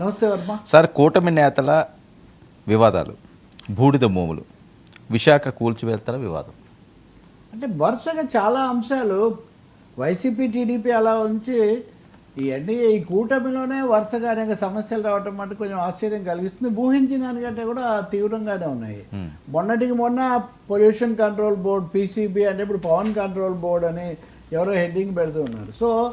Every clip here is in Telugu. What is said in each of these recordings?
నమస్తే వర్మ. సార్ కూటమి నేతల వివాదాలు బూడిద భూములు విశాఖ కూల్చివేతల వివాదం. అంటే వరుసగా చాలా అంశాలు. వైసీపీ టీడీపీ అలా ఉంచి ఇవన్నీ ఈ కూటమిలోనే వరుసగా అనేక సమస్యలు రావటం అంటే కొంచెం ఆశ్చర్యం కలిగిస్తుంది. ఊహించిన దానికంటే కూడా తీవ్రంగానే ఉన్నాయి. మొన్నటికి మొన్న పొల్యూషన్ కంట్రోల్ బోర్డ్ పీసీబీ అంటే ఇప్పుడు పవన్ కంట్రోల్ బోర్డ్ అని ఎవరో హెడ్డింగ్ పెడుతూ ఉన్నారు. సో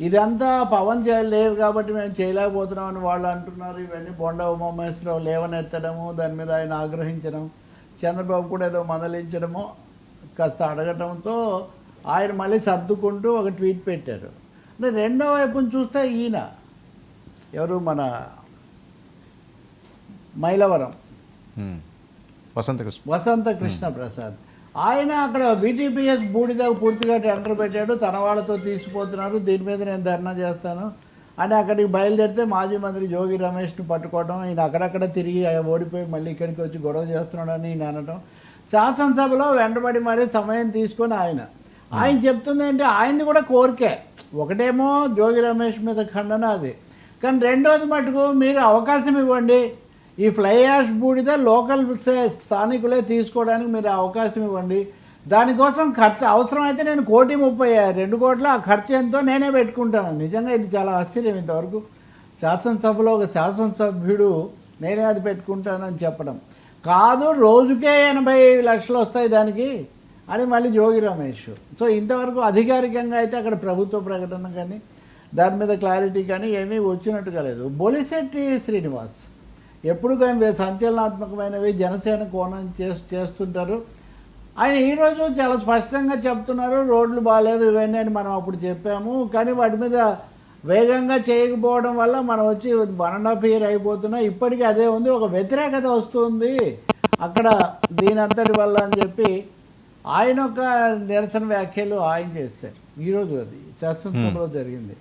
ఇదంతా పవన్ చేయలేరు కాబట్టి మేము చేయలేకపోతున్నాం అని వాళ్ళు అంటున్నారు. ఇవన్నీ బొండ ఉమామహేశ్వరరావు లేవనెత్తడము దాని మీద ఆయన ఆగ్రహించడం చంద్రబాబు కూడా ఏదో మందలించడము కాస్త అడగటంతో ఆయన మళ్ళీ సర్దుకుంటూ ఒక ట్వీట్ పెట్టారు. అంటే రెండో వైపున చూస్తే ఈయన ఎవరు మన మైలవరం. వసంత కృష్ణ. వసంత కృష్ణ ప్రసాద్ ఆయన అక్కడ బీటీపీఎస్ బూడిద పూర్తిగా టెండర్ పెట్టాడు. తన వాళ్ళతో తీసిపోతున్నారు దీని మీద నేను ధర్నా చేస్తాను. అని అక్కడికి బయలుదేరితే మాజీ మంత్రి జోగి రమేష్ను పట్టుకోవడం ఈయన అక్కడక్కడ తిరిగి ఓడిపోయి మళ్ళీ ఇక్కడికి వచ్చి గొడవ చేస్తున్నాడని ఈయన అనడం శాసనసభలో వెంటబడి మరీ సమయం తీసుకొని ఆయన. ఆయన చెప్తుంది ఏంటి ఆయనది కూడా కోరికే. ఒకటేమో జోగి రమేష్ మీద ఖండన అది. కానీ రెండోది మటుకు మీరు అవకాశం ఇవ్వండి. ఈ ఫ్లై యాష్ బూడిద లోకల్ స్థానికులే తీసుకోవడానికి మీరు అవకాశం ఇవ్వండి. దానికోసం ఖర్చు అవసరమైతే నేను కోటి ముప్పై రెండు కోట్ల ఆ ఖర్చు ఎంతో నేనే పెట్టుకుంటాను. నిజంగా ఇది చాలా ఆశ్చర్యం ఇంతవరకు. శాసనసభలో ఒక శాసనసభ్యుడు నేనే అది పెట్టుకుంటానని చెప్పడం. కాదు రోజుకే ఎనభై లక్షలు వస్తాయి దానికి అని మళ్ళీ జోగి రమేష్. సో ఇంతవరకు అధికారికంగా అయితే అక్కడ ప్రభుత్వ ప్రకటన కానీ దాని మీద క్లారిటీ కానీ ఏమీ వచ్చినట్టుగా లేదు. బొలిశెట్టి శ్రీనివాస్. ఎప్పుడు కానీ సంచలనాత్మకమైనవి జనసేన కోణం చేస్ చేస్తుంటారు. ఆయన ఈరోజు చాలా స్పష్టంగా చెప్తున్నారు రోడ్లు బాగాలేదు ఇవన్నీ అని మనం అప్పుడు చెప్పాము. కానీ వాటి మీద వేగంగా చేయకపోవడం వల్ల మనం వచ్చి వన్ అండ్ హాఫ్ ఇయర్ అయిపోతున్నా. ఇప్పటికీ అదే ఉంది. ఒక వ్యతిరేకత వస్తుంది. అక్కడ దీని అంతటి వల్ల అని చెప్పి ఆయన ఒక నిరసన వ్యాఖ్యలు ఆయన చేశారు. ఈరోజు అది శాసనసభలో జరిగింది.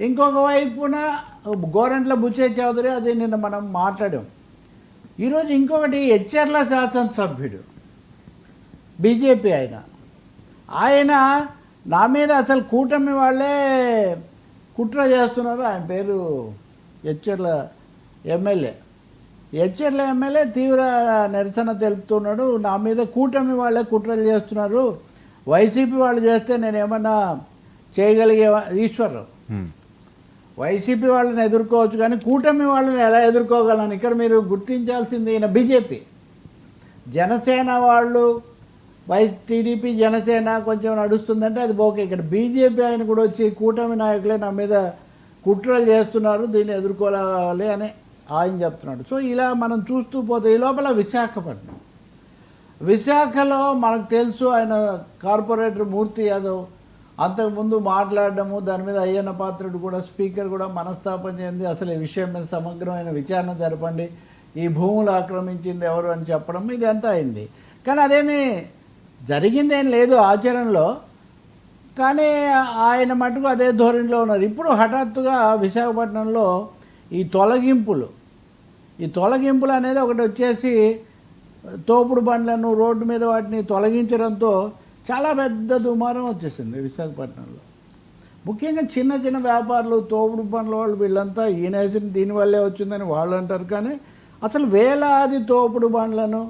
ఇంకొక వైపున గోరంట్ల బుచ్చే చౌదరి అది నిన్న మనం మాట్లాడాం. ఈరోజు ఇంకొకటి హెచ్ఆర్ల శాసనసభ్యుడు బీజేపీ ఆయన. ఆయన నా మీద అసలు కూటమి వాళ్ళే కుట్ర చేస్తున్నారు. ఆయన పేరు హెచ్ఆర్ల ఎమ్మెల్యే. హెచ్ఆర్ల ఎమ్మెల్యే తీవ్ర నిరసన తెలుపుతున్నాడు. నా మీద కూటమి వాళ్ళే కుట్రలు చేస్తున్నారు. వైసీపీ వాళ్ళు చేస్తే నేను ఏమన్నా చేయగలిగే ఈశ్వరరావు. వైసీపీ వాళ్ళని ఎదుర్కోవచ్చు కానీ కూటమి వాళ్ళని ఎలా ఎదుర్కోగలను? ఇక్కడ మీరు గుర్తించాల్సింది ఈయన బీజేపీ. జనసేన వాళ్ళు వైస్ టీడీపీ జనసేన కొంచెం నడుస్తుందంటే అది ఓకే. ఇక్కడ బీజేపీ ఆయన కూడా వచ్చి కూటమి నాయకులే నా మీద కుట్రలు చేస్తున్నారు దీన్ని ఎదుర్కోవాలి అని ఆయన చెప్తున్నాడు. సో ఇలా మనం చూస్తూ పోతే ఈ లోపల విశాఖపట్నం. విశాఖలో మనకు తెలుసు ఆయన కార్పొరేటర్ మూర్తి యాదవ్. అంతకుముందు మాట్లాడడము దాని మీద అయ్యన్న పాత్రుడు కూడా స్పీకర్ కూడా మనస్తాపం చెంది అసలు ఈ విషయం మీద సమగ్రమైన విచారణ జరపండి. ఈ భూములు ఆక్రమించింది ఎవరు అని చెప్పడం ఇదంతా అయింది. కానీ అదేమి జరిగిందేం లేదు ఆచరణలో. కానీ ఆయన మటుకు అదే ధోరణిలో ఉన్నారు. ఇప్పుడు హఠాత్తుగా విశాఖపట్నంలో ఈ తొలగింపులు ఈ తొలగింపులు అనేది ఒకటి వచ్చేసి తోపుడు బండ్లను రోడ్డు మీద వాటిని తొలగించడంతో చాలా పెద్ద దుమారం వచ్చేసింది విశాఖపట్నంలో. ముఖ్యంగా చిన్న చిన్న వ్యాపారులు తోపుడు పనుల వాళ్ళు వీళ్ళంతా ఈయన వేసిన దీనివల్లే వచ్చిందని వాళ్ళు అంటారు. కానీ అసలు వేలాది తోపుడు బండ్లను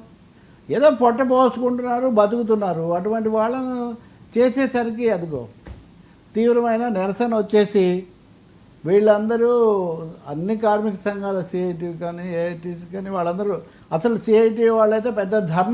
ఏదో పొట్ట పోసుకుంటున్నారు బతుకుతున్నారు. అటువంటి వాళ్ళను చేసేసరికి అదిగో తీవ్రమైన నిరసన వచ్చేసి వీళ్ళందరూ అన్ని కార్మిక సంఘాల సిఐటి కానీ ఏఐటీసీ కానీ వాళ్ళందరూ అసలు సిఐటి వాళ్ళైతే పెద్ద ధర్నా